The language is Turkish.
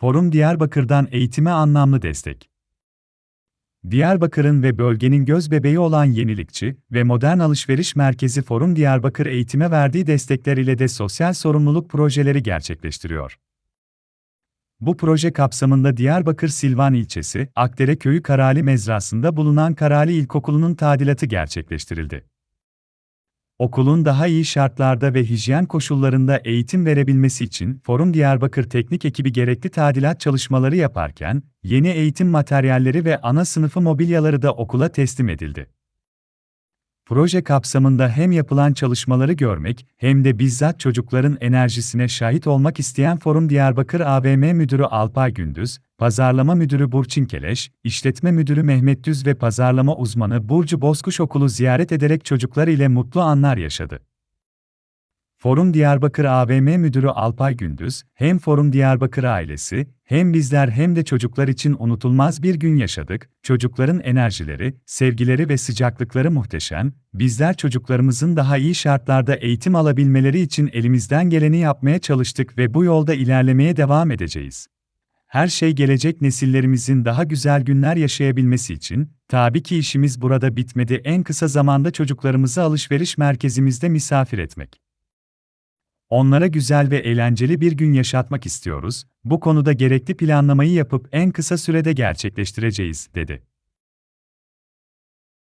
Forum Diyarbakır'dan eğitime anlamlı destek. Diyarbakır'ın ve bölgenin gözbebeği olan yenilikçi ve modern alışveriş merkezi Forum Diyarbakır eğitime verdiği destekler ile de sosyal sorumluluk projeleri gerçekleştiriyor. Bu proje kapsamında Diyarbakır Silvan ilçesi, Akdere Köyü Karali Mezrası'nda bulunan Karali İlkokulu'nun tadilatı gerçekleştirildi. Okulun daha iyi şartlarda ve hijyen koşullarında eğitim verebilmesi için Forum Diyarbakır Teknik ekibi gerekli tadilat çalışmaları yaparken, yeni eğitim materyalleri ve ana sınıfı mobilyaları da okula teslim edildi. Proje kapsamında hem yapılan çalışmaları görmek hem de bizzat çocukların enerjisine şahit olmak isteyen Forum Diyarbakır AVM Müdürü Alpay Gündüz, Pazarlama Müdürü Burçin Keleş, İşletme Müdürü Mehmet Düz ve Pazarlama Uzmanı Burcu Bozkuş okulu ziyaret ederek çocuklar ile mutlu anlar yaşadı. Forum Diyarbakır AVM Müdürü Alpay Gündüz, hem Forum Diyarbakır ailesi, hem bizler hem de çocuklar için unutulmaz bir gün yaşadık, çocukların enerjileri, sevgileri ve sıcaklıkları muhteşem, bizler çocuklarımızın daha iyi şartlarda eğitim alabilmeleri için elimizden geleni yapmaya çalıştık ve bu yolda ilerlemeye devam edeceğiz. Her şey gelecek nesillerimizin daha güzel günler yaşayabilmesi için, tabii ki işimiz burada bitmedi en kısa zamanda çocuklarımızı alışveriş merkezimizde misafir etmek. Onlara güzel ve eğlenceli bir gün yaşatmak istiyoruz, bu konuda gerekli planlamayı yapıp en kısa sürede gerçekleştireceğiz, dedi.